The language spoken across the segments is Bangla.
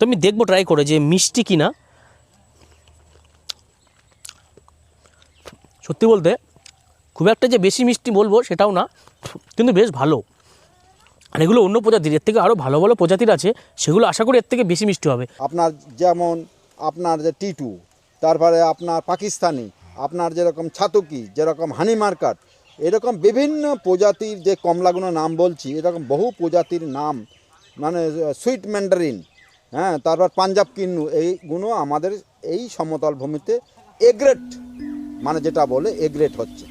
তো আমি দেখব ট্রাই করে যে মিষ্টি কিনা। সত্যি বলতে, খুব একটা যে বেশি মিষ্টি বলব সেটাও না, কিন্তু বেশ ভালো। আর এগুলো অন্য প্রজাতির, এর থেকে আরও ভালো ভালো প্রজাতির আছে, সেগুলো আশা করি এর থেকে বেশি মিষ্টি হবে। আপনার যেমন আপনার যে টিটু, তারপরে আপনার পাকিস্তানি, আপনার যেরকম ছাতুকি, যেরকম হানি মার্কাট এরকম বিভিন্ন প্রজাতির যে কমলাগুলো নাম বলছি, এরকম বহু প্রজাতির নাম মানে সুইট ম্যান্ডারিন হ্যাঁ তারপর পাঞ্জাব কিন্নু এইগুলো আমাদের এই সমতল ভূমিতে এগ্রেট মানে যেটা বলে এগ্রেট হচ্ছে।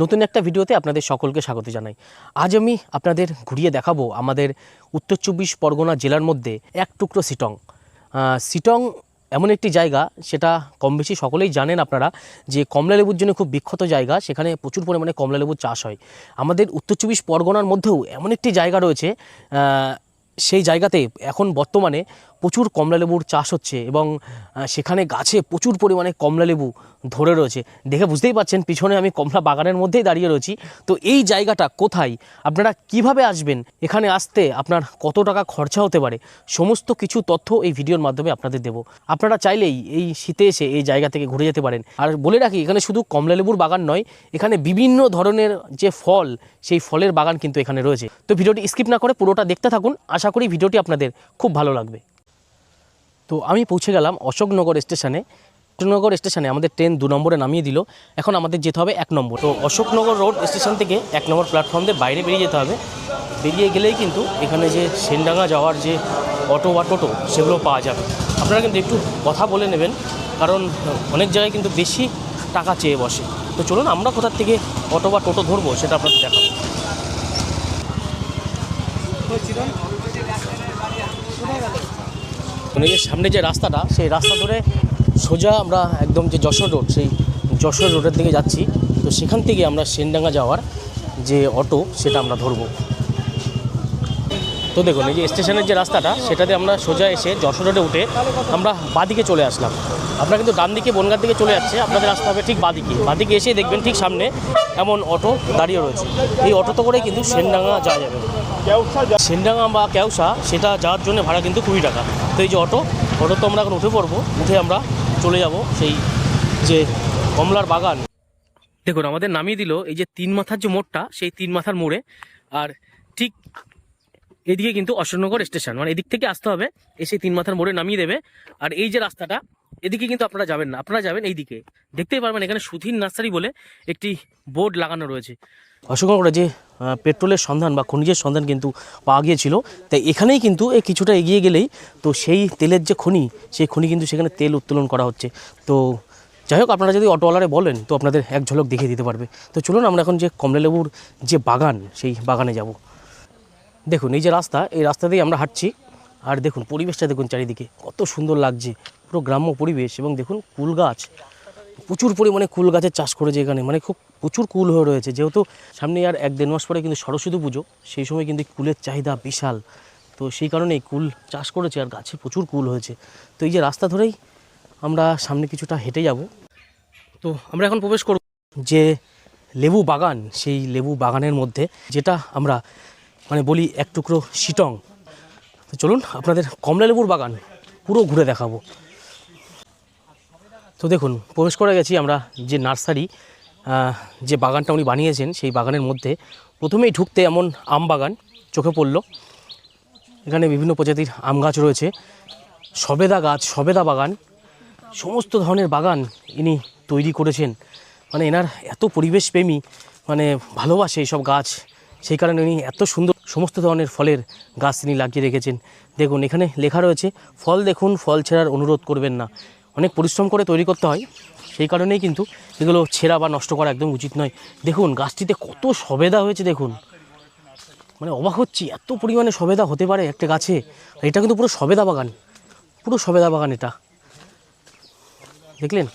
নতুন একটা ভিডিওতে আপনাদের সকলকে স্বাগত জানাই। আজ আমি আপনাদের ঘুরিয়ে দেখাবো আমাদের উত্তর চব্বিশ পরগনা জেলার মধ্যে এক টুকরো সিটং। সিটং এমন একটি জায়গা, সেটা কম বেশি সকলেই জানেন আপনারা, যে কমলা লেবুর জন্য খুব বিখ্যাত জায়গা, সেখানে প্রচুর পরিমাণে কমলা লেবুর চাষ হয়। আমাদের উত্তর চব্বিশ পরগনার মধ্যেও এমন একটি জায়গা রয়েছে সেই জায়গাতে এখন বর্তমানে প্রচুর কমলালেবুর চাষ হচ্ছে এবং সেখানে গাছে প্রচুর পরিমাণে কমলালেবু ধরে রয়েছে। দেখে বুঝতেই পাচ্ছেন, পিছনে আমি কমলা বাগানের মধ্যেই দাঁড়িয়ে রয়েছি। তো এই জায়গাটা কোথায়? আপনারা কীভাবে আসবেন? এখানে আসতে আপনার কত টাকা খরচা হতে পারে? সমস্ত কিছু তথ্য এই ভিডিওর মাধ্যমে আপনাদের দেবো। আপনারা চাইলেই এই শীতে এসে এই জায়গা থেকে ঘুরে যেতে পারেন। আর বলে রাখি, এখানে শুধু কমলালেবুর বাগান নয়, এখানে বিভিন্ন ধরনের যে ফল, সেই ফলের বাগান কিন্তু এখানে রয়েছে। তো ভিডিওটি স্কিপ না করে পুরোটা দেখতে থাকুন। আশা করি ভিডিওটি আপনাদের খুব ভালো লাগবে। তো আমি পৌঁছে গেলাম অশোকনগর স্টেশনে। অশোকনগর স্টেশনে আমাদের ট্রেন দু নম্বরে নামিয়ে দিল। এখন আমাদের যেতে হবে এক নম্বর। তো অশোকনগর রোড স্টেশন থেকে এক নম্বর প্ল্যাটফর্ম দিয়ে বাইরে বেরিয়ে যেতে হবে। বেরিয়ে গেলেই কিন্তু এখানে যে সেনডাঙ্গা যাওয়ার যে অটো বা টোটো, সেগুলো পাওয়া যাবে। আপনারা কিন্তু একটু কথা বলে নেবেন, কারণ অনেক জায়গায় কিন্তু বেশি টাকা চেয়ে বসে। তো চলুন আমরা কোথার থেকে অটো বা টোটো ধরবো সেটা আপনাদের দেখাবো। মানে যে সামনে যে রাস্তাটা, সেই রাস্তা ধরে সোজা আমরা একদম যে যশোর রোড, সেই যশোর রোডের দিকে যাচ্ছি। তো সেখান থেকে আমরা সেনডাঙ্গা যাওয়ার যে অটো, সেটা আমরা ধরবো। তো দেখুন, এই যে স্টেশনের যে রাস্তাটা, সেটাতে আমরা সোজা এসে যশোর রোডে উঠে আমরা বাদিকে চলে আসলাম। আপনারা কিন্তু ডান দিকে, বনগার দিকে চলে যাচ্ছে। আপনাদের আসতে হবে ঠিক বাদিকে। বাদিকে এসে দেখবেন ঠিক সামনে এমন অটো দাঁড়িয়ে রয়েছে। এই অটোতে করে কিন্তু সেনডাঙ্গা যাওয়া যাবে। সেনডাঙ্গা বা কেউসা সেটা যাওয়ার জন্য ভাড়া কিন্তু কুড়ি টাকা। তো এই যে অটো অটো তো আমরা এখন উঠে পড়ব। উঠে আমরা চলে যাব সেই যে কমলার বাগান। দেখুন, আমাদের নামিয়ে দিল এই যে তিন মাথার যে মোড়টা, সেই তিন মাথার মোড়ে। আর ঠিক এদিকে কিন্তু অশোকনগর স্টেশন। মানে এদিক থেকে আসতে হবে, এসে তিন মাথার মোড়ে নামিয়ে দেবে। আর এই যে রাস্তাটা এদিকে কিন্তু আপনারা যাবেন না। আপনারা যাবেন এই দিকে দেখতেই পারবেন এখানে সুধীর নার্সারি বলে একটি বোর্ড লাগানো রয়েছে। অশোকনগরে যে পেট্রোলের সন্ধান বা খনিজের সন্ধান কিন্তু পাওয়া গিয়েছিল, তাই এখানেই কিন্তু এই কিছুটা এগিয়ে গেলেই তো সেই তেলের যে খনি, সেই খনি কিন্তু সেখানে তেল উত্তোলন করা হচ্ছে। তো যাই হোক, আপনারা যদি অটোওয়ালারে বলেন, তো আপনাদের এক ঝলক দেখিয়ে দিতে পারবে। তো চলুন, আমরা এখন যে কমলালেবুর যে বাগান, সেই বাগানে যাব। দেখুন, এই যে রাস্তা, এই রাস্তা দিয়ে আমরা হাঁটছি। আর দেখুন, পরিবেশটা দেখুন চারিদিকে, কত সুন্দর লাগছে। পুরো গ্রাম্য পরিবেশ এবং দেখুন, কুল গাছ। প্রচুর পরিমাণে কুল গাছের চাষ করেছে এখানে মানে খুব প্রচুর কুল হয়ে রয়েছে। যেহেতু সামনে আর এক দেড় মাস পরে কিন্তু সরস্বতী পুজো, সেই সময় কিন্তু কুলের চাহিদা বিশাল। তো সেই কারণে কুল চাষ করেছে আর গাছে প্রচুর কুল হয়েছে। তো এই যে রাস্তা ধরেই আমরা সামনে কিছুটা হেঁটে যাব। তো আমরা এখন প্রবেশ করব যে লেবু বাগান, সেই লেবু বাগানের মধ্যে, যেটা আমরা মানে বলি এক টুকরো শিটং। তো চলুন, আপনাদের কমলা লেবুর বাগান পুরো ঘুরে দেখাবো। তো দেখুন, প্রবেশ করে গেছি আমরা যে নার্সারি যে বাগানটা উনি বানিয়েছেন, সেই বাগানের মধ্যে। প্রথমেই ঢুকতে এমন আম বাগান চোখে পড়ল। এখানে বিভিন্ন প্রজাতির আম গাছ রয়েছে। সবেদা গাছ, সবেদা বাগান, সমস্ত ধরনের বাগান ইনি তৈরি করেছেন। মানে এনার এত পরিবেশপ্রেমী মানে ভালোবাসে এইসব গাছ, সেই কারণে উনি এত সুন্দর সমস্ত ধরনের ফলের গাছ তিনি লাগিয়ে রেখেছেন। দেখুন, এখানে লেখা রয়েছে, ফল দেখুন, ফল ছেঁড়ার অনুরোধ করবেন না। অনেক পরিশ্রম করে তৈরি করতে হয়। সেই কারণেই কিন্তু এগুলো ছেঁড়া বা নষ্ট করা একদম উচিত নয়। দেখুন, গাছটিতে কত সবেদা হয়েছে, দেখুন। মানে অবাক হচ্ছি, এত পরিমাণে সবেদা হতে পারে একটা গাছে। এটা কিন্তু পুরো সবেদা বাগান, পুরো সবেদা বাগান এটা। দেখলেন?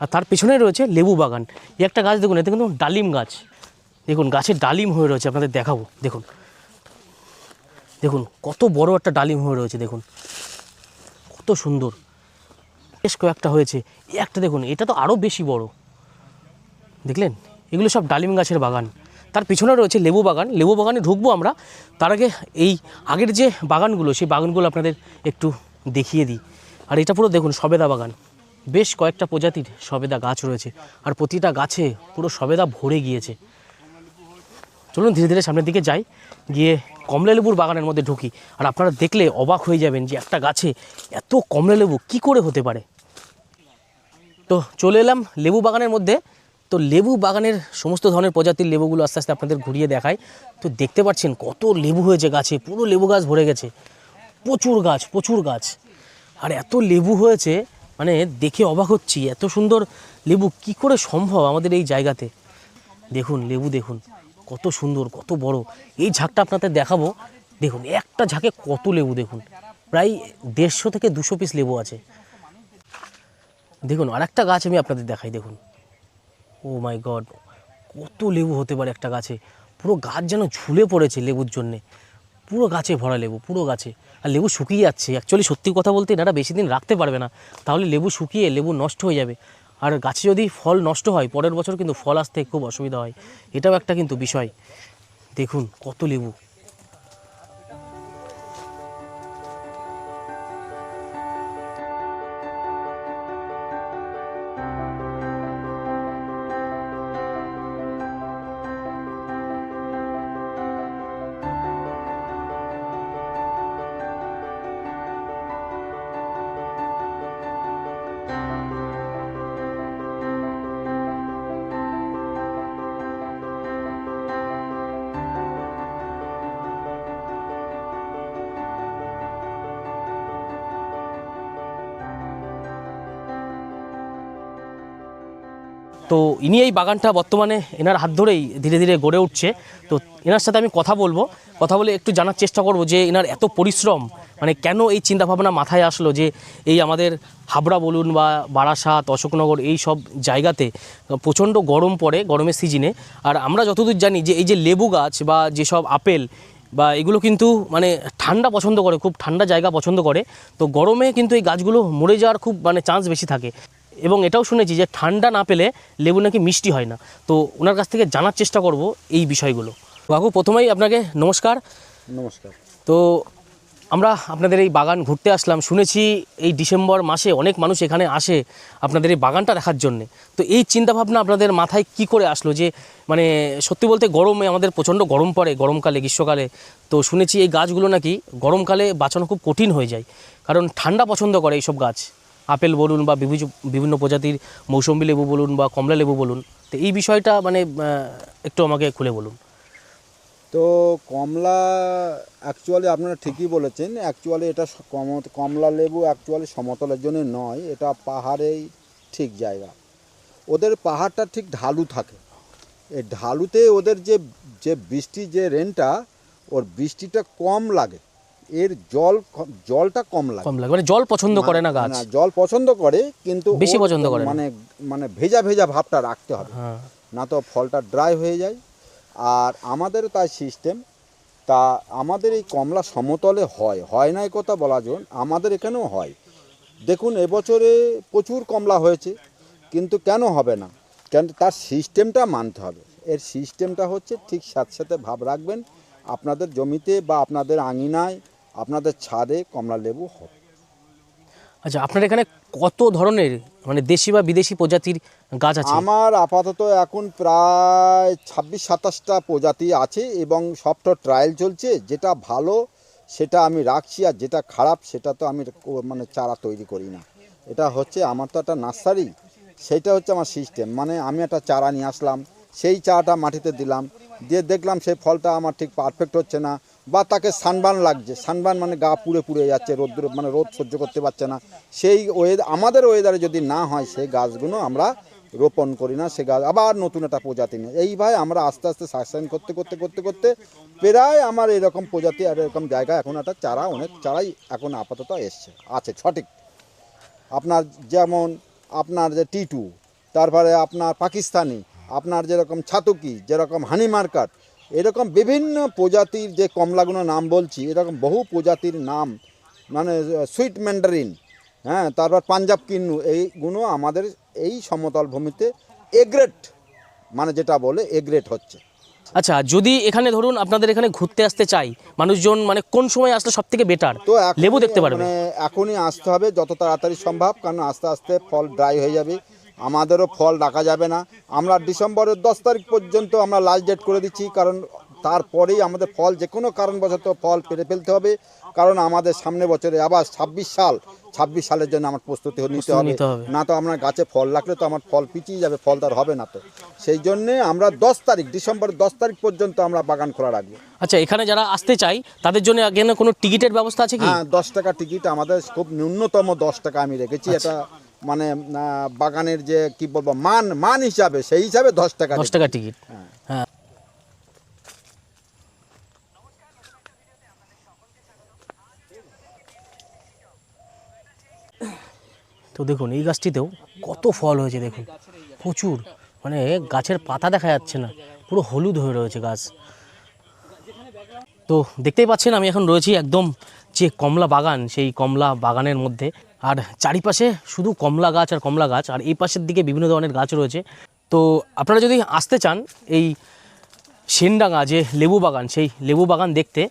আর তার পেছনে রয়েছে লেবু বাগান। এই একটা গাছ দেখুন, এতে কিন্তু ডালিম গাছ। দেখুন, গাছের ডালিম হয়ে রয়েছে, আপনাদের দেখাবো। দেখুন দেখুন, কত বড় একটা ডালিম হয়ে রয়েছে, দেখুন। কত সুন্দর। বেশ কয়েকটা হয়েছে। একটা দেখুন, এটা তো আরও বেশি বড়। দেখলেন? এগুলো সব ডালিম গাছের বাগান। তার পিছনে রয়েছে লেবু বাগান। লেবু বাগানে ঢুকবো আমরা। তার আগে এই আগের যে বাগানগুলো, সেই বাগানগুলো আপনাদের একটু দেখিয়ে দিই। আর এটা পুরো দেখুন, সবেদা বাগান। বেশ কয়েকটা প্রজাতির সবেদা গাছ রয়েছে। আর প্রতিটা গাছে পুরো সবেদা ভরে গিয়েছে। চলুন ধীরে ধীরে সামনের দিকে যাই, গিয়ে কমলা লেবুর বাগানের মধ্যে ঢুকি। আর আপনারা দেখলে অবাক হয়ে যাবেন যে একটা গাছে এত কমলা লেবু কী করে হতে পারে। তো চলে এলাম লেবু বাগানের মধ্যে। তো লেবু বাগানের সমস্ত ধরনের প্রজাতির লেবুগুলো আস্তে আস্তে আপনাদের ঘুরিয়ে দেখায় তো দেখতে পাচ্ছেন কত লেবু হয়েছে গাছে, পুরো লেবু গাছ ভরে গেছে। প্রচুর গাছ প্রচুর গাছ। আর এত লেবু হয়েছে মানে দেখে অবাক হচ্ছি, এত সুন্দর লেবু কি করে সম্ভব আমাদের এই জায়গাতে। দেখুন, লেবু দেখুন। কত সুন্দর, কত বড়। এই ঝাঁকটা আপনাদের দেখাবো। দেখুন, একটা ঝাঁকে কত লেবু দেখুন। প্রায় দেড়শো থেকে দুশো পিস লেবু আছে। দেখুন আর একটা গাছ আমি আপনাদের দেখাই, দেখুন। ও মাই গড, কত লেবু হতে পারে একটা গাছে। পুরো গাছ যেন ঝুলে পড়েছে লেবুর জন্যে। পুরো গাছে ভরা লেবু, পুরো গাছে। আর লেবু শুকিয়ে যাচ্ছে। অ্যাকচুয়ালি সত্যি কথা বলতে এনারা বেশি দিন রাখতে পারবে না। তাহলে লেবু শুকিয়ে, লেবু নষ্ট হয়ে যাবে। আর গাছে যদি ফল নষ্ট হয়, পরের বছর কিন্তু ফল আসতে খুব অসুবিধা হয়। এটাও একটা কিন্তু বিষয়। দেখুন, কত লেবু। তো ইনি এই বাগানটা বর্তমানে এনার হাত ধরেই ধীরে ধীরে গড়ে উঠছে। তো এনার সাথে আমি কথা বলব। কথা বলে একটু জানার চেষ্টা করব যে এনার এত পরিশ্রম মানে কেন এই চিন্তাভাবনা মাথায় আসলো যে এই আমাদের হাবড়া বলুন বা বারাসাত, অশোকনগর এই সব জায়গাতে প্রচণ্ড গরম পড়ে গরমের সিজনে। আর আমরা যতদূর জানি যে এই যে লেবু গাছ বা যেসব আপেল বা এগুলো কিন্তু মানে ঠান্ডা পছন্দ করে, খুব ঠান্ডা জায়গা পছন্দ করে। তো গরমে কিন্তু এই গাছগুলো মরে যাওয়ার খুব মানে চান্স বেশি থাকে। এবং এটাও শুনেছি যে ঠান্ডা না পেলে লেবু নাকি মিষ্টি হয় না। তো ওনার কাছ থেকে জানার চেষ্টা করব এই বিষয়গুলো। বাবু প্রথমেই আপনাকে নমস্কার। নমস্কার। তো আমরা আপনাদের এই বাগান ঘুরতে আসলাম। শুনেছি এই ডিসেম্বর মাসে অনেক মানুষ এখানে আসে আপনাদের এই বাগানটা দেখার জন্যে। তো এই চিন্তাভাবনা আপনাদের মাথায় কি করে আসলো যে মানে সত্যি বলতে গরমে আমাদের প্রচণ্ড গরম পড়ে গরমকালে গ্রীষ্মকালে। তো শুনেছি এই গাছগুলো নাকি গরমকালে বাঁচানো খুব কঠিন হয়ে যায়। কারণ ঠান্ডা পছন্দ করে এইসব গাছ। আপেল বলুন বা বিভিন্ন প্রজাতির মৌসম্বি লেবু বলুন বা কমলা লেবু বলুন, তো এই বিষয়টা মানে একটু আমাকে খুলে বলুন। তো কমলা অ্যাকচুয়ালি আপনারা ঠিকই বলেছেন অ্যাকচুয়ালি এটা কম- কমলা লেবু অ্যাকচুয়ালি সমতলের জন্য নয়, এটা পাহাড়েই ঠিক জায়গা। ওদের পাহাড়টা ঠিক ঢালু থাকে। এই ঢালুতে ওদের যে যে বৃষ্টি যে রেনটা ওর বৃষ্টিটা কম লাগে। এর জল জলটা কম লাগে। কম লাগে। মানে জল পছন্দ করে না গাছ? জল পছন্দ করে কিন্তু বেশি পছন্দ করে মানে মানে ভেজা ভেজা ভাবটা রাখতে হবে। হ্যাঁ। না তো ফলটা ড্রাই হয়ে যায়। আর আমাদেরও তাই সিস্টেম তা আমাদের এই কমলা সমতলে হয়। হয় না কথা বলা জন আমাদের এখানেও হয়। দেখুন এবছরে প্রচুর কমলা হয়েছে। কিন্তু কেন হবে না? কেন তার সিস্টেমটা মানতে হবে। এর সিস্টেমটা হচ্ছে ঠিক সাথে সাথে ভাব রাখবেন। আপনাদের জমিতে বা আপনাদের আঙিনায় আপনাদের ছাদে কমলা লেবু হবে। আচ্ছা আপনার এখানে কত ধরনের মানে দেশি বা বিদেশি প্রজাতির গাছ আছে? আমার আপাতত এখন প্রায় ছাব্বিশ সাতাশটা প্রজাতি আছে এবং সবটা ট্রায়াল চলছে। যেটা ভালো সেটা আমি রাখছি আর যেটা খারাপ সেটা তো আমি মানে চারা তৈরি করি না। এটা হচ্ছে আমার তো একটা নার্সারি সেটা হচ্ছে আমার সিস্টেম মানে আমি একটা চারা নিয়ে আসলাম সেই চারাটা মাটিতে দিলাম দিয়ে দেখলাম সেই ফলটা আমার ঠিক পারফেক্ট হচ্ছে না। বা তাকে সানবান লাগছে। সানবান মানে গা পুড়ে পুড়ে যাচ্ছে, রোদ্র মানে রোদ সহ্য করতে পারছে না। সেই ওয়েদার আমাদের ওয়েদারে যদি না হয়, সেই গাছগুলো আমরা রোপণ করি না, সে গাছ আবার নতুন একটা প্রজাতি নেই এইভাবে আমরা আস্তে আস্তে সাকসেন করতে করতে করতে করতে প্রায় আমার এরকম প্রজাতি আর এরকম জায়গা এখন একটা চারা, অনেক চারাই এখন আপাতত এসছে, আছে, সঠিক। আপনার যেমন আপনার যে টিটু, তারপরে আপনার পাকিস্তানি, আপনার যেরকম ছাতুকি, যেরকম হানি মার্কার এরকম বিভিন্ন প্রজাতির যে কমলাগুলো নাম বলছি এরকম বহু প্রজাতির নাম মানে সুইট ম্যান্ডারিন হ্যাঁ তারপর পাঞ্জাব কিন্নু এইগুলো আমাদের এই সমতল ভূমিতে এগ্রেট মানে যেটা বলে এগ্রেট হচ্ছে। আচ্ছা যদি এখানে ধরুন আপনাদের এখানে ঘুরতে আসতে চাই মানুষজন মানে কোন সময় আসলে সব থেকে বেটার? তো লেবু দেখতে পারবে। মানে এখনই আসতে হবে যত তাড়াতাড়ি সম্ভব কারণ আস্তে আস্তে ফল ড্রাই হয়ে যাবে। আমাদেরও ফল রাখা যাবে না। আমরা ডিসেম্বরের দশ তারিখ পর্যন্ত আমরা লাস্ট ডেট করে দিচ্ছি কারণ তারপরেই আমাদের ফল যে কোনো কারণবশত ফল পেরে ফেলতে হবে কারণ আমাদের সামনে বছরে আবার ছাব্বিশ সাল ছাব্বিশ সালের জন্য আমার প্রস্তুতি নিতে হবে। না তো আপনার গাছে ফল রাখলে তো আমার ফল পিছিয়ে যাবে ফল তার হবে না তো। সেই জন্যে আমরা দশ তারিখ ডিসেম্বরের দশ তারিখ পর্যন্ত আমরা বাগান খোলা রাখব। আচ্ছা এখানে যারা আসতে চাই তাদের জন্য কোনো টিকিটের ব্যবস্থা আছে কি? হ্যাঁ দশ টাকা টিকিট আমাদের খুব ন্যূনতম দশ টাকা আমি রেখেছি। এটা মানে বাগানের যে কি বলব মান মান হিসাবে সেই হিসাবে দশ টাকা দশ টাকা টিকিট হ্যাঁ। হ্যাঁ। তো দেখুন এই গাছটিতেও কত ফল হয়েছে দেখুন। প্রচুর। মানে গাছের পাতা দেখা যাচ্ছে না। পুরো হলুদ হয়ে রয়েছে গাছ। তো দেখতেই পাচ্ছেন আমি এখন রয়েছি একদম যে কমলা বাগান সেই কমলা বাগানের মধ্যে। আর চারিপাশে শুধু কমলা গাছ আর কমলা গাছ, আর এই পাশের দিকে বিভিন্ন ধরনের গাছ রয়েছে। তো আপনারা যদি আসতে চান এই সেনডাঙ্গা, যে লেবু বাগান, সেই লেবু বাগান দেখতে,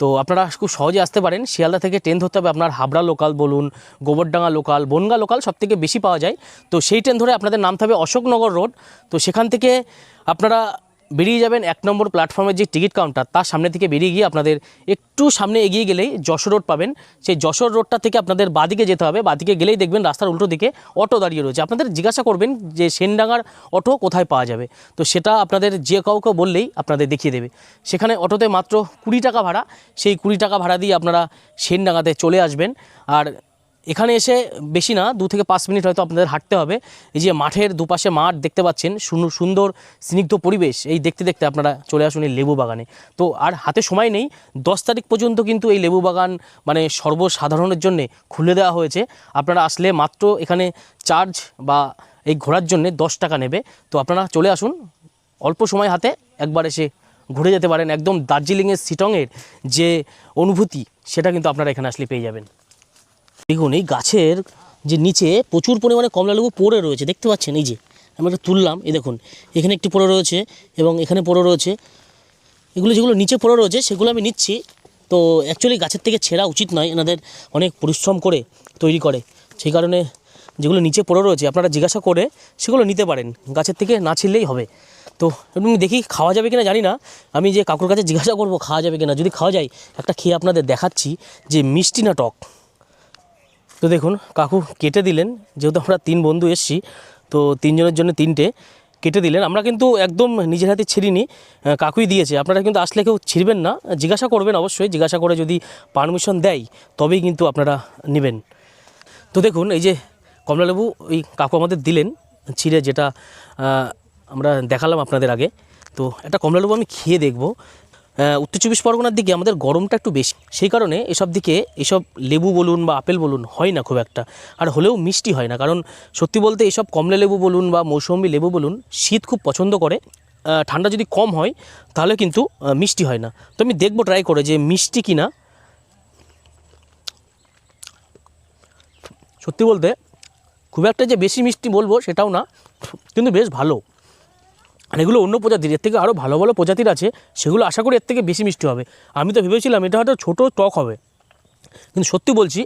তো আপনারা খুব সহজে আসতে পারেন। শিয়ালদা থেকে ট্রেন ধরতে হবে আপনার হাবড়া লোকাল বলুন, গোবরডাঙ্গা লোকাল, বনগা লোকাল সব থেকে বেশি পাওয়া যায়। তো সেই ট্রেন ধরে আপনাদের নামতে হবে অশোকনগর রোড। তো সেখান থেকে আপনারা বেরিয়ে যাবেন এক নম্বর প্ল্যাটফর্মের যে টিকিট কাউন্টার তার সামনে থেকে বেরিয়ে গিয়ে আপনাদের একটু সামনে এগিয়ে গেলেই যশোর রোড পাবেন। সেই যশোর রোডটা থেকে আপনাদের বাদিকে যেতে হবে। বাদিকে গেলেই দেখবেন রাস্তার উল্টো দিকে অটো দাঁড়িয়ে রয়েছে। আপনাদের জিজ্ঞাসা করবেন যে সেনডাঙ্গার অটো কোথায় পাওয়া যাবে? তো সেটা আপনাদের যে কাউকে বললেই আপনাদের দেখিয়ে দেবে। সেখানে অটোতে মাত্র কুড়ি টাকা ভাড়া। সেই কুড়ি টাকা ভাড়া দিয়ে আপনারা সেনডাঙ্গাতে চলে আসবেন। আর এখানে এসে বেশি না, দু থেকে পাঁচ মিনিট হয়তো আপনাদের হাঁটতে হবে। এই যে মাঠের দুপাশে মাঠ দেখতে পাচ্ছেন সুন্দর স্নিগ্ধ পরিবেশ, এই দেখতে দেখতে আপনারা চলে আসুন এই লেবু বাগানে। তো আর হাতে সময় নেই, দশ তারিখ পর্যন্ত কিন্তু এই লেবু বাগান মানে সর্বসাধারণের জন্যে খুলে দেওয়া হয়েছে। আপনারা আসলে মাত্র এখানে চার্জ বা এই ঘোরার জন্য দশ টাকা নেবে। তো আপনারা চলে আসুন, অল্প সময় হাতে একবার এসে ঘুরে যেতে পারেন। একদম দার্জিলিংয়ের সিটংয়ের যে অনুভূতি, সেটা কিন্তু আপনারা এখানে আসলে পেয়ে যাবেন। দেখুন, এই গাছের যে নিচে প্রচুর পরিমাণে কমলা লেবু পড়ে রয়েছে, দেখতে পাচ্ছেন? এই যে আমি একটা তুললাম, এই দেখুন, এখানে একটি পড়ে রয়েছে এবং এখানে পড়ে রয়েছে। এগুলো যেগুলো নিচে পড়ে রয়েছে, সেগুলো আমি নিচ্ছি। তো অ্যাকচুয়ালি গাছের থেকে ছেঁড়া উচিত নয়, এনাদের অনেক পরিশ্রম করে তৈরি করে। সেই কারণে যেগুলো নিচে পড়ে রয়েছে, আপনারা জিজ্ঞাসা করে সেগুলো নিতে পারেন। গাছের থেকে না ছিললেই হবে। তো এবং দেখি খাওয়া যাবে কিনা জানি না। আমি যে কাকুর কাছে জিজ্ঞাসা করব, খাওয়া যাবে কিনা? যদি খাওয়া যায়, একটা খেয়ে আপনাদের দেখাচ্ছি যে মিষ্টি না টক। তো দেখুন, কাকু কেটে দিলেন, যেহেতু আমরা তিন বন্ধু এসছি, তো তিনজনের জন্য তিনটে কেটে দিলেন। আমরা কিন্তু একদম নিজের হাতে ছিঁড়িনি কাকুই দিয়েছে। আপনারা কিন্তু আসলে কেউ ছিঁড়বেন না, জিজ্ঞাসা করবেন অবশ্যই, জিজ্ঞাসা করে যদি পারমিশন দেয়, তবেই কিন্তু আপনারা নেবেন। তো দেখুন, এই যে কমলালেবু, ওই কাকু আমাদের দিলেন ছিঁড়ে, যেটা আমরা দেখালাম আপনাদের আগে। তো একটা কমলালেবু আমি খেয়ে দেখব। উত্তর চব্বিশ পরগনার দিকে আমাদের গরমটা একটু বেশি। সেই কারণে এসব দিকে এসব লেবু বলুন বা আপেল বলুন হয় না খুব একটা। আর হলেও মিষ্টি হয় না, কারণ সত্যি বলতে এসব কমলা লেবু বলুন বা মৌসুমি লেবু বলুন শীত খুব পছন্দ করে ঠান্ডা যদি কম হয় তাহলে কিন্তু মিষ্টি হয় না। তো আমি দেখব ট্রাই করে যে মিষ্টি কিনা। সত্যি বলতে খুব একটা যে বেশি মিষ্টি বলব সেটাও না, কিন্তু বেশ ভালো। আর এগুলো অন্য প্রজাতির এর থেকে আরও ভালো ভালো প্রজাতির আছে সেগুলো আশা করি এর থেকে বেশি মিষ্টি হবে। আমি তো ভেবেছিলাম এটা হয়তো ছোটো টক হবে। কিন্তু সত্যি বলছি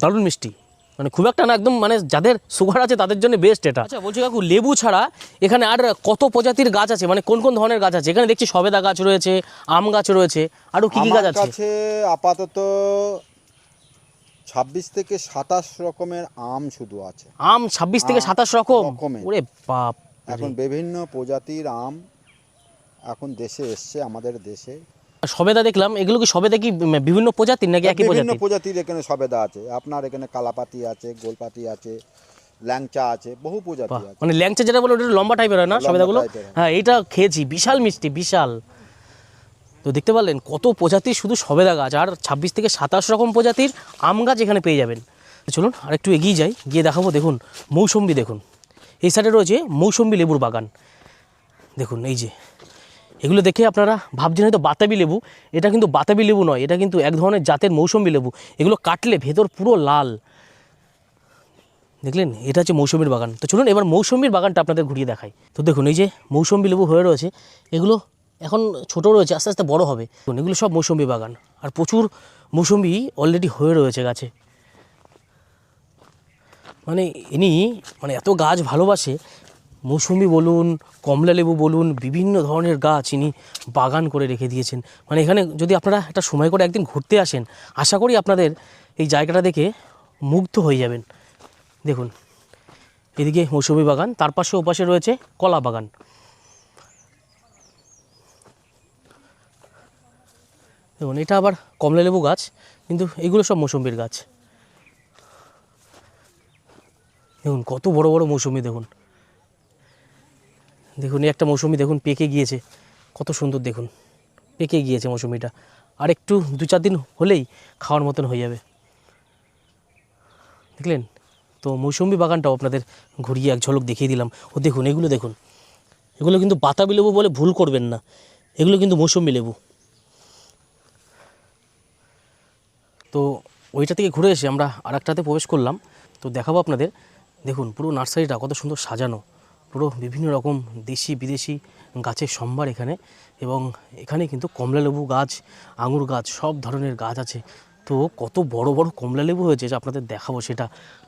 দারুণ মিষ্টি। মানে খুব একটা না একদম মানে যাদের সুগার আছে তাদের জন্য বেস্ট এটা। আচ্ছা বলছি কাকু লেবু ছাড়া এখানে আর কত প্রজাতির গাছ আছে? মানে কোন কোন ধরনের গাছ আছে? এখানে দেখছি সবেদা গাছ রয়েছে আম গাছ রয়েছে আরও কী কী গাছ আছে? আপাতত ছাব্বিশ থেকে সাতাশ রকমের আম শুধু আছে। আম ছাব্বিশ থেকে সাতাশ রকম? ওরে বাপ। এখন বিভিন্ন প্রজাতির আম এখন দেশে এসছে আমাদের দেশে। সবেদা দেখলাম এগুলো কি সবেদা কি বিভিন্ন প্রজাতির নাকি একই বিভিন্ন প্রজাতির? এখানে সবেদা আছে। আপনার এখানে কালাপাতি আছে গোলপাতি আছে ল্যাংচা আছে বহু প্রজাতি আছে। মানে ল্যাংচা যেটা বলে ওটা লম্বা টাইপের হয় না সবেদাগুলো? হ্যাঁ। এটা খেয়েছি বিশাল মিষ্টি বিশাল। তো দেখতে পারলেন কত প্রজাতির শুধু সবেদা গাছ আর ছাব্বিশ থেকে সাতাশ রকম প্রজাতির আম গাছ এখানে পেয়ে যাবেন। চলুন আর একটু এগিয়ে যাই গিয়ে দেখাবো দেখুন মৌসম্বি দেখুন। এই সাইডে রয়েছে মৌসম্বি লেবুর বাগান। দেখুন, এই যে। এগুলো দেখে আপনারা ভাবছেন হয়তো বাতাবি লেবু। এটা কিন্তু বাতাবি লেবু নয়, এটা কিন্তু এক ধরনের জাতের মৌসম্বি লেবু। এগুলো কাটলে ভেতর পুরো লাল। দেখলেন? এটা হচ্ছে মৌসুমির বাগান। তো চলুন এবার মৌসুমির বাগানটা আপনাদের ঘুরিয়ে দেখাই। তো দেখুন, এই যে মৌসুমি লেবু হয়ে রয়েছে। এগুলো এখন ছোট রয়েছে, আস্তে আস্তে বড় হবে। এগুলো সব মৌসুমি বাগান। আর প্রচুর মৌসুমি অলরেডি হয়ে রয়েছে গাছে। মানে ইনি মানে এত গাছ ভালোবাসে, মৌসুমি বলুন, কমলা লেবু বলুন, বিভিন্ন ধরনের গাছ ইনি বাগান করে রেখে দিয়েছেন। মানে এখানে যদি আপনারা একটা সময় করে একদিন ঘুরতে আসেন, আশা করি আপনাদের এই জায়গাটা দেখে মুগ্ধ হয়ে যাবেন। দেখুন, এদিকে মৌসুমি বাগান, তার পাশে ওপাশে রয়েছে কলা বাগান। দেখুন, এটা আবার কমলা লেবু গাছ, কিন্তু এগুলো সব মৌসুমির গাছ। দেখুন, কত বড় বড় মৌসুমি দেখুন। দেখুন একটা মৌসুমি দেখুন, পেকে গিয়েছে। কত সুন্দর দেখুন, পেকে গিয়েছে মৌসুমিটা। আর একটু দু চার দিন হলেই খাওয়ার মতন হয়ে যাবে। দেখলেন? তো মৌসুমি বাগানটাও আপনাদের ঘুরিয়ে এক ঝলক দেখিয়ে দিলাম। ও দেখুন, এগুলো দেখুন। এগুলো কিন্তু বাতাবি লেবু বলে ভুল করবেন না। এগুলো কিন্তু মৌসুমি লেবু। তো ওইটা থেকে ঘুরে এসে আমরা আর একটাতে প্রবেশ করলাম। তো দেখাবো আপনাদের দেখুন, পুরো নার্সারিটা কত সুন্দর সাজানো। পুরো বিভিন্ন রকম দেশি, বিদেশি গাছের সম্ভার এখানে এবং এখানে কিন্তু কমলালেবু গাছ, আঙুর গাছ, সব ধরনের গাছ আছে। তো কত বড় বড় কমলালেবু হয়েছে যে আপনাদের দেখাবো সেটা।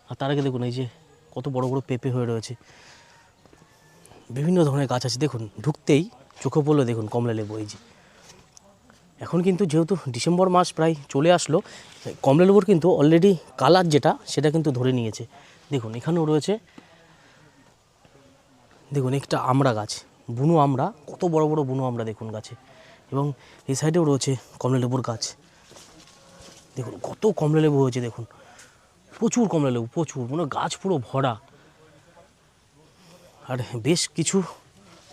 আর তার আগে দেখুন, এই যে কত বড় বড় পেঁপে হয়ে রয়েছে। বিভিন্ন ধরনের গাছ আছে। দেখুন, ঢুকতেই চোখে পড়ল দেখুন কমলালেবু, এই যে। এখন কিন্তু যেহেতু ডিসেম্বর মাস প্রায় চলে আসলো, কমলালেবুর কিন্তু অলরেডি কালার যেটা, সেটা কিন্তু ধরে নিয়েছে। দেখুন, এখানেও রয়েছে। দেখুন, একটা আমড়া গাছ, বুনো আমড়া কত বড় বড় বুনো আমড়া দেখুন গাছে। এবং এই সাইডেও রয়েছে কমলালেবুর গাছ। দেখুন, কত কমলালেবু হয়েছে দেখুন। প্রচুর কমলালেবু প্রচুর মানে গাছ পুরো ভরা। আর বেশ কিছু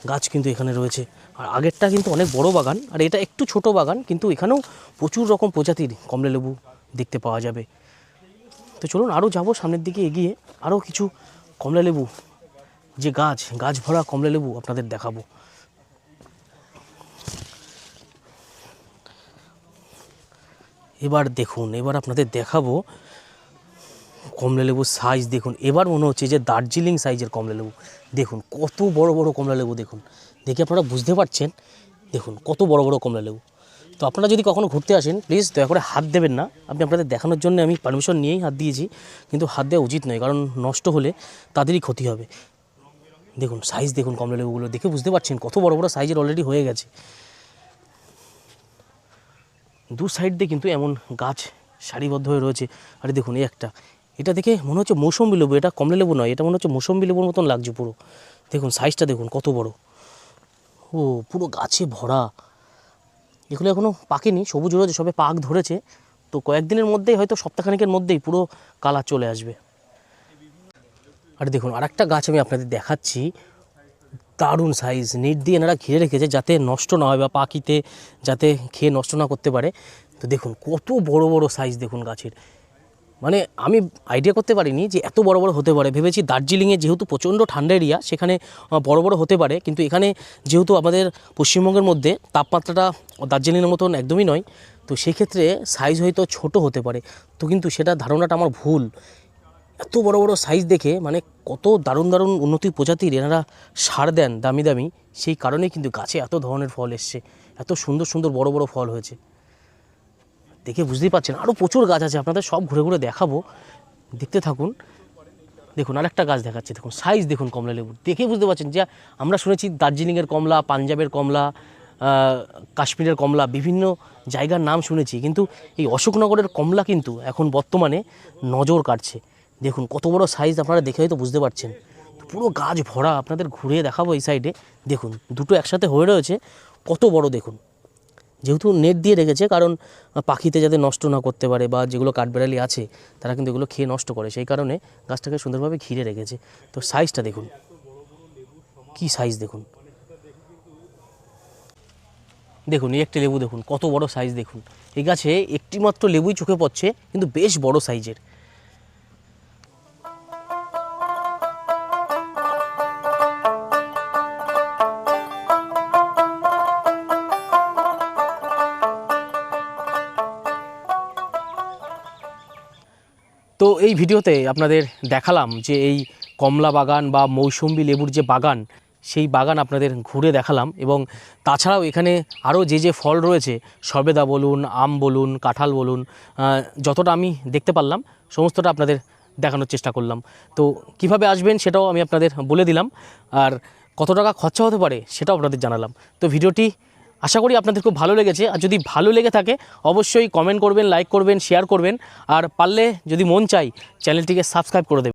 গাছ কিন্তু এখানে রয়েছে। আর আগেরটা কিন্তু অনেক বড় বাগান, আর এটা একটু ছোট বাগান, কিন্তু এখানেও প্রচুর রকম প্রজাতির কমলালেবু দেখতে পাওয়া যাবে। তো চলুন আরও যাব সামনের দিকে এগিয়ে। আরও কিছু কমলা লেবু, যে গাছ গাছ ভরা কমলা লেবু আপনাদের দেখাবো। এবার দেখুন, এবার আপনাদের দেখাবো কমলা লেবুর সাইজ দেখুন। এবার মনে হচ্ছে যে দার্জিলিং সাইজের কমলা লেবু। দেখুন, কত বড় বড় কমলা লেবু দেখুন। দেখে আপনারা বুঝতে পারছেন? দেখুন, কত বড় বড় কমলা লেবু। তো আপনারা যদি কখনো ঘুরতে আসেন প্লিজ দয়া করে হাত দেবেন না। আপনি আপনাদের দেখানোর জন্য আমি পারমিশন নিয়েই হাত দিয়েছি, কিন্তু হাত দেওয়া উচিত নয়, কারণ নষ্ট হলে তাদেরই ক্ষতি হবে। দেখুন সাইজ দেখুন কমলা লেবুগুলো, দেখে বুঝতে পারছেন কত বড় বড় সাইজের অলরেডি হয়ে গেছে। দু সাইড দিয়ে কিন্তু এমন গাছ সারিবদ্ধ হয়ে রয়েছে। আরে দেখুন, এই একটা। এটা দেখে মনে হচ্ছে মৌসম্বি লেবু, এটা কমলা লেবু নয়, এটা মনে হচ্ছে মৌসম্বি লেবুর মতন লাগছে পুরো। দেখুন সাইজটা দেখুন কত বড়। ও, পুরো গাছে ভরা। এগুলো এখনও পাকেনি, সবুজ রোজ সবে পাক ধরেছে। তো কয়েকদিনের মধ্যেই হয়তো সপ্তাহখানেকের মধ্যেই পুরো কালার চলে আসবে। আর দেখুন, আরেকটা গাছ আমি আপনাদের দেখাচ্ছি। দারুণ সাইজ নেট দিয়ে এনারা ঘিরে রেখেছে যাতে নষ্ট না হয় বা পাখিতে যাতে খেয়ে নষ্ট না করতে পারে। তো দেখুন, কত বড় বড় সাইজ দেখুন গাছের। মানে আমি আইডিয়া করতে পারিনি যে এত বড় বড় হতে পারে। ভেবেছি দার্জিলিংয়ে যেহেতু প্রচণ্ড ঠান্ডা এরিয়া সেখানে বড় বড় হতে পারে। কিন্তু এখানে যেহেতু আমাদের পশ্চিমবঙ্গের মধ্যে তাপমাত্রাটা দার্জিলিংয়ের মতন একদমই নয়, তো সেক্ষেত্রে সাইজ হয়তো ছোট হতে পারে। তো কিন্তু সেটা ধারণাটা আমার ভুল। এত বড় বড় সাইজ দেখে মানে কত দারুণ দারুণ উন্নতি প্রজাতির এনারা সার দেন দামি দামি, সেই কারণেই কিন্তু গাছে এত ধরনের ফল এসছে। এত সুন্দর সুন্দর বড় বড় ফল হয়েছে। দেখে বুঝতেই পারছেন। আরও প্রচুর গাছ আছে, আপনাদের সব ঘুরে ঘুরে দেখাবো। দেখতে থাকুন। দেখুন, আরেকটা গাছ দেখাচ্ছি। দেখুন সাইজ দেখুন কমলা লেবুর। দেখে বুঝতে পারছেন যে, আমরা শুনেছি দার্জিলিংয়ের কমলা, পাঞ্জাবের কমলা কাশ্মীরের কমলা, বিভিন্ন জায়গার নাম শুনেছি। কিন্তু এই অশোকনগরের কমলা কিন্তু এখন বর্তমানে নজর কাটছে দেখুন, কত বড় সাইজ আপনারা দেখে হয়তো বুঝতে পারছেন। পুরো গাছ ভরা, আপনাদের ঘুরে দেখাবো এই সাইডে দেখুন, দুটো একসাথে হয়ে রয়েছে। কত বড় দেখুন। যেহেতু নেট দিয়ে রেখেছে, কারণ পাখিতে যাতে নষ্ট না করতে পারে বা যেগুলো কাঠবেড়ালি আছে, তারা কিন্তু এগুলো খেয়ে নষ্ট করে। সেই কারণে গাছটাকে সুন্দরভাবে ঘিরে রেখেছে। তো সাইজটা দেখুন। কি সাইজ দেখুন? দেখুন, এই একটা লেবু দেখুন। কত বড় সাইজ দেখুন। এই গাছে একটি মাত্র লেবুই চোখে পড়ছে, কিন্তু বেশ বড় সাইজের তো এই ভিডিওতে আপনাদের দেখালাম যে এই কমলা বাগান বা মৌসুম্বি লেবুর যে বাগান, সেই বাগান আপনাদের ঘুরে দেখালাম এবং তাছাড়াও এখানে আরও যে যে ফল রয়েছে, সবেদা বলুন, আম বলুন, কাঁঠাল বলুন যতটা আমি দেখতে পারলাম, সমস্তটা আপনাদের দেখানোর চেষ্টা করলাম। তো কীভাবে আসবেন সেটাও আমি আপনাদের বলে দিলাম, আর কত টাকা খরচা হতে পারে সেটাও আপনাদের জানালাম। তো ভিডিওটি আশা করি আপনাদের খুব ভালো লেগেছে। আর যদি ভালো লেগে থাকে, অবশ্যই কমেন্ট করবেন লাইক করবেন শেয়ার করবেন। আর পারলে যদি মন চাই চ্যানেলটিকে সাবস্ক্রাইব করে দেবেন।